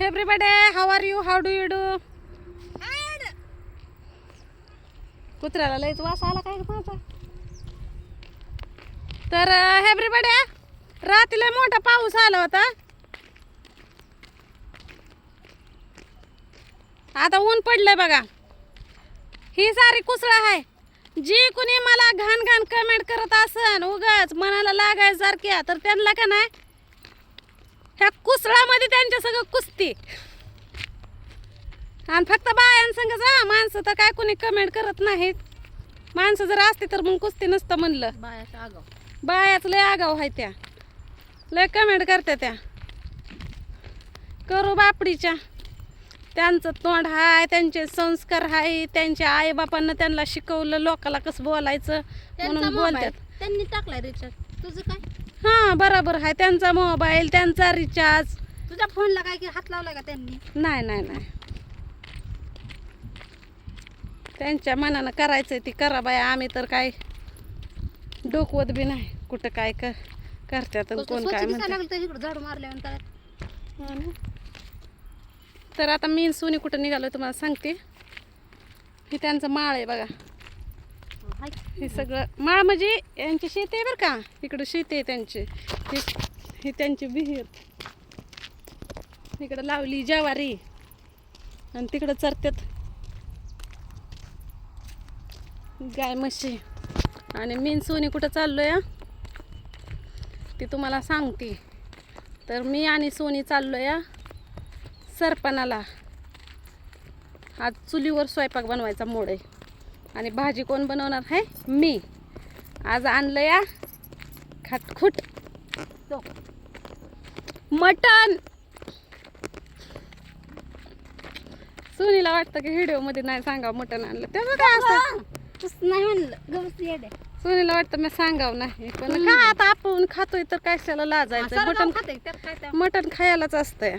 everybody. How are you? How do you do? कुत्र्याला लयच वास आला काय माझा? तर एव्हरीबडी रात्रीला मोठा पाऊस आला होता. आता ऊन पडलंय बघा. ही सारी कुसळं आहे जी कुणी मला घाण घाण कमेंट करत असन उगाच मनाला लागायसारख्या तर त्यांना का नाही? ह्या त्यांच्या सगळं कुस्ती. आणि फक्त बायांसंग जा माणसं तर काय कुणी कमेंट करत नाहीत. माणसं जर असते तर मग कुस्ती नसतं म्हणलं. बायाचा आगाव. बायाच लय आगाव आहे त्या. लय कमेंट करते त्या. करू बापडीच्या. त्यांचं तोंड हाय त्यांचे संस्कार हाय त्यांच्या आईबापांना त्यांना शिकवलं लोकाला कसं बोलायचं म्हणून बोलतात त्यांनी टाकलाय रिचार्ज तुझं काय? हां बरोबर आहे त्यांचा मोबाईल त्यांचा रिचार्ज तुझ्या फोनला काय की हात लावलाय का त्यांनी? नाही नाही नाही. त्यांच्या मनानं करायचं ती करा बाया आम्ही तर काय डोकवत बी नाही. कुठं काय कर करतात आणि कोण काय म्हणतात इकडं झाडू मारल्यावर काय हो ना. तर आता मी आणि सोनी कुठं निघालो तुम्हाला सांगते. हे त्यांचं माळ आहे बघा. हाय. हे सगळं माळ म्हणजे यांची शेती आहे बरं का? इकडं शेती आहे त्यांची. हे ही त्यांची विहीर. इकडं लावली ज्वारी. आणि तिकडं चरत्यात गाय म्हशी. आणि मी सोनी कुठं चाललो या ती तुम्हाला सांगते. तर मी आणि सोनी चाललो या सरपणाला. आज चुलीवर स्वयंपाक बनवायचा मोड. आहे आणि भाजी कोण बनवणार आहे? मी. आज आणलं या खाटखुट. मटन सुनीला वाटतं की व्हिडिओमध्ये नाही सांगावं मटन आणलं. तेव्हा काय असतं नाही म्हणलं. गवस येडे सुनीला वाटतं मी सांगावं नाही. पण काय आता आपण खातोय तर कशाला लाजायचं? मटन खाते त्यात काय त्या मटन खायलाच असतंय.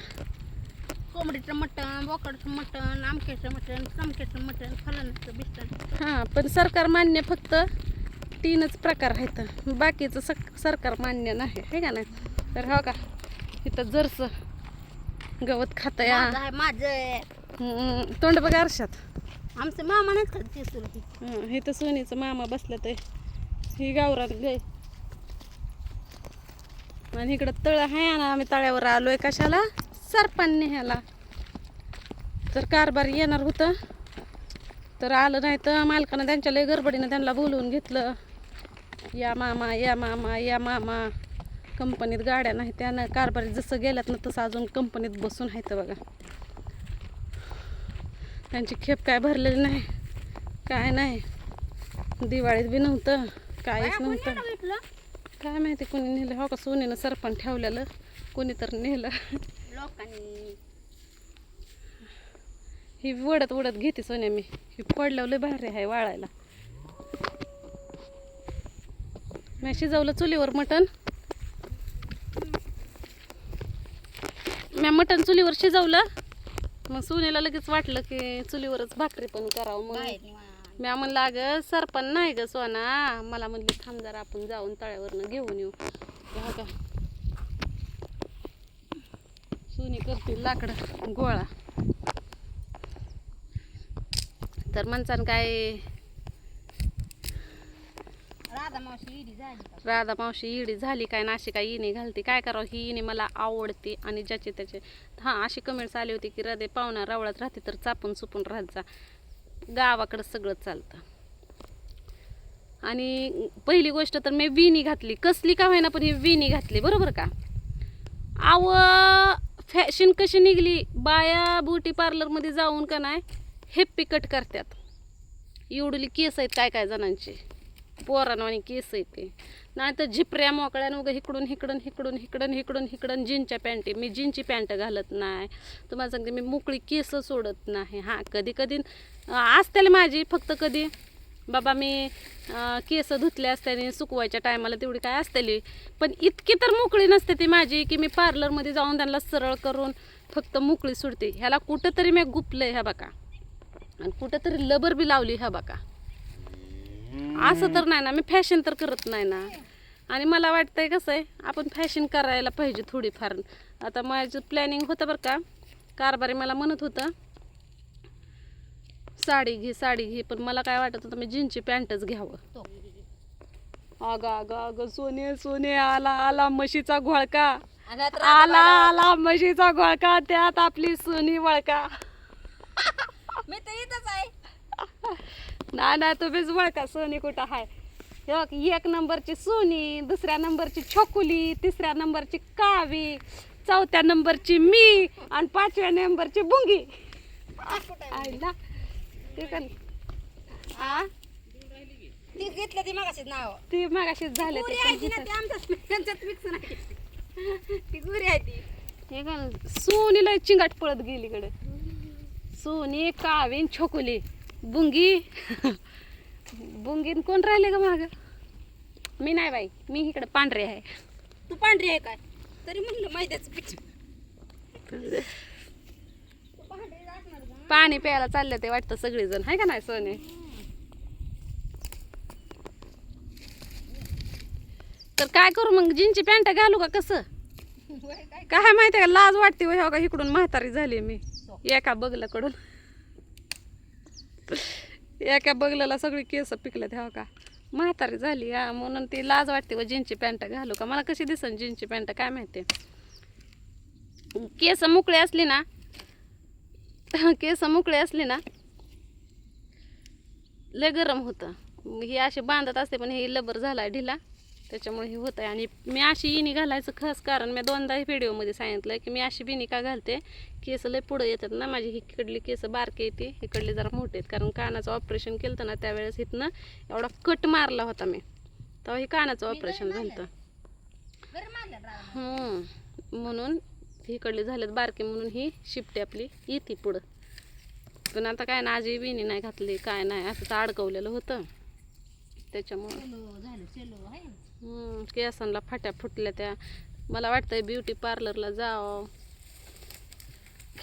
कोंबडीचं मटण बोकडचं मटण आमक्याचं मटण समक्याचं मटण फलाण्याचं बिस्टन हां पण सरकार मान्य फक्त तीनच प्रकार आहेत. बाकीचं सक सरकार मान्य नाही. हे का नाही? तर हो का? इथं जरस गवत खात माझं तोंड बघा आरशात. आमचं मामा नाहीच खात ते सुरती हं, इथं सोनीचं मामा बसलं ते. ही गावरात गे आणि इकडं तळ आहे आणि आम्ही तळ्यावर आलोय कशाला? सरपण न्यायला तर कारभार येणार होतं तर आलं नाही तर मालकानं त्यांच्या लय गडबडीनं त्यांना बोलवून घेतलं. या मामा या मामा या मामा. कंपनीत गाड्या नाही त्यानं कारभारी जसं गेल्यात ना तसं अजून कंपनीत बसून आहेत बघा. त्यांची खेप काय भरलेली नाही काय नाही. दिवाळीत बी नव्हतं काहीच नव्हतं. काय माहिती कोणी नेलं हो का? सोनीनं सरपण ठेवलेलं कोणी तर नेलं. लोकांनी. ही वडत वडत घेते सोन्या मी. ही पडल्यावर लय भारी आहे वाळायला. मी शिजवलं चुलीवर मटण. मी मटण चुलीवर शिजवलं. मग सोनीला लगेच वाटलं की चुलीवरच भाकरी पण करावं मग. मी म्हणलं अगं सरपण नाही ग सोना. मला म्हणली थांब जरा आपण जाऊन तळ्यावरनं घेऊन येऊ. का सोनी करते लाकडं गोळा. तर माणसानं काय राधा मावशी इडी झाली राधा मावशी इडी झाली काय नाशी काय इणे घालते? काय करावं? ही इने मला आवडते आणि ज्याचे त्याचे. हां अशी कमेंट्स आली होती की राधे पाहुणा रावळात राहते तर चापून चुपून राहत जा. गावाकडं सगळं चालतं. आणि पहिली गोष्ट तर मी विणी घातली. कसली का होईना पण ही विणी घातली. बरोबर का? आव फॅशन कशी निघली? बाया ब्युटी पार्लरमध्ये जाऊन का नाही? हेप्पी कट करतात. एवढली केस आहेत काय काय जणांचे? पोरांवानी केस आहे ते. नाही तर झिपऱ्या मोकळ्या उगं इकडून इकडून इकडून इकडून इकडून इकडून जीनच्या पॅन्टी मी जीनची पॅन्ट घालत नाही. तुम्हाला सांगते मी मोकळी केस सोडत नाही. हां कधी कधी असते माझी फक्त कधी बाबा मी केस धुतले असताना सुकवायच्या टायमाला तेवढी काय असतेली. पण इतकी तर मोकळी नसते ती माझी की मी पार्लरमध्ये जाऊन त्यांना सरळ करून फक्त मोकळी सोडते. ह्याला कुठंतरी मी गुपलं ह्या बाका आणि कुठंतरी लबर बी लावली ह्या बाका असं तर नाही ना मी फॅशन तर करत नाही ना. आणि मला वाटतंय कसं आहे आपण फॅशन करायला पाहिजे थोडीफार. आता माझं प्लॅनिंग होतं बरं का कारभारी मला म्हणत होतं साडी घे साडी घे पण मला काय वाटत होतं मी जीनची पॅन्टच घ्यावं. तो अगं अगं अगं सोने सोने आला आला म्हशीचा घोळका. आला आला म्हशीचा घोळका त्यात आपली सोनी वळका. मी आहे ना ना तुम्हीच वळका सोनी कुठं हाय? बघ, एक नंबरची सोनी दुसऱ्या नंबरची छोकुली तिसऱ्या नंबरची कावी चौथ्या नंबरची मी आणि पाचव्या नंबरची बुंगी. आईला ते का आ? ती घेतलं ती मगाशीच नाव. ती मागाशीच झाले ते आहे ती ना ती आमच्याच त्यांच्यात मिक्स नाही. ती गुरी आहे ती. हे का सोनीला चिंगाट पळत गेली कडे सोनी कावीन छोकुली. बुंगी. बुंगीन कोण राहिले का माग? मी नाही बाई मी इकडे पांढरे आहे. तू पांढरी आहे काय? तरी म्हणलं मैद्याचं पीठ. तू पांढरी असणार का? पाणी प्यायला चालले ते वाटतं सगळेजण आहे का नाही सोने? तर काय करू मग जीनची पॅन्ट घालू का कसं? काय? माहितीये का लाज वाटते हो का इकडून म्हातारी झाली मी एका बगलाकडून. एका बगलाला सगळी केस पिकल्यात हो का? म्हातारी झाली हा म्हणून ती लाज वाटते व जीनची पॅन्ट घालू का? मला कशी दिसन जीनची पॅन्ट? काय माहिती केस मोकळे असली ना केस मोकळे असली ना लय गरम होतं. ही अशी बांधत असते पण हे लबर झाला ढिला. त्याच्यामुळे हे होत आहे आणि मी अशी इनी घालायचं खास कारण मी दोनदा व्हिडिओमध्ये सांगितलं की मी अशी बिनी का घालते? केस लय पुढं येतात ना माझी. इकडली केस बारके येते इकडली जरा मोठे आहेत. कारण कानाचं ऑपरेशन केलं ना त्यावेळेस इथनं एवढा कट मारला होता मी. तेव्हा हे कानाचं ऑपरेशन झालं हम्म. म्हणून इकडली झालेत बारके म्हणून ही शिफ्टी आपली येते पुढं. पण आता काय ना आजी बिनी नाही घातली काय नाही. असं तर अडकवलेलं होतं. त्याच्यामुळं. केसांना फाट्या फुटल्या त्या. मला वाटतंय ब्युटी पार्लरला जावं.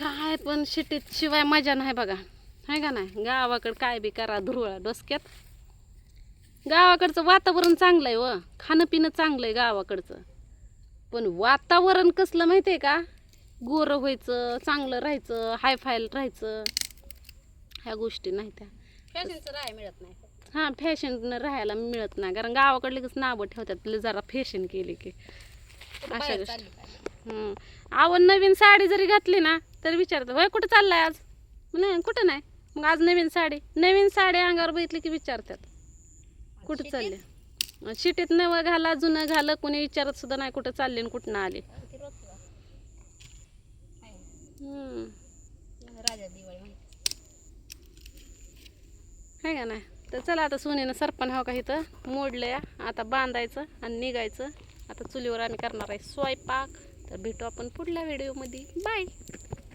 काय पण शिटीत शिवाय मजा नाही बघा. आहे का नाही? गावाकडं काय बी करा धुरळा डोसक्यात. गावाकडचं वातावरण चांगलं आहे हो. व खाणं पिणं चांगलं आहे गावाकडचं. पण वातावरण कसलं माहिती आहे का? गोरं व्हायचं चांगलं राहायचं हायफायल राहायचं. ह्या गोष्टी नाही त्या. फॅशनचं राय मिळत नाही. हां फॅशन राहायला मिळत नाही. कारण गावाकडे लगेच नावं ठेवतात जरा फॅशन केली की. अशा गोष्टी. आवड नवीन साडी जरी घातली ना तरी विचारतात वय कुठं चाललाय आज? नाही कुठं नाही. मग आज नवीन साडी. नवीन साडी अंगावर बघितली की विचारतात कुठं? चालले? शिटीत नवं घाला जुनं घालं कोणी विचारत सुद्धा नाही कुठं चालले आणि कुठं आले. राजा दिवाळी आहे का नाही? तर चला आता सुनेनं सरपण हवं का इथं? मोडलं या आता बांधायचं आणि निघायचं. आता चुलीवर आम्ही करणार आहे स्वयंपाक. तर भेटू आपण पुढल्या व्हिडिओमध्ये बाय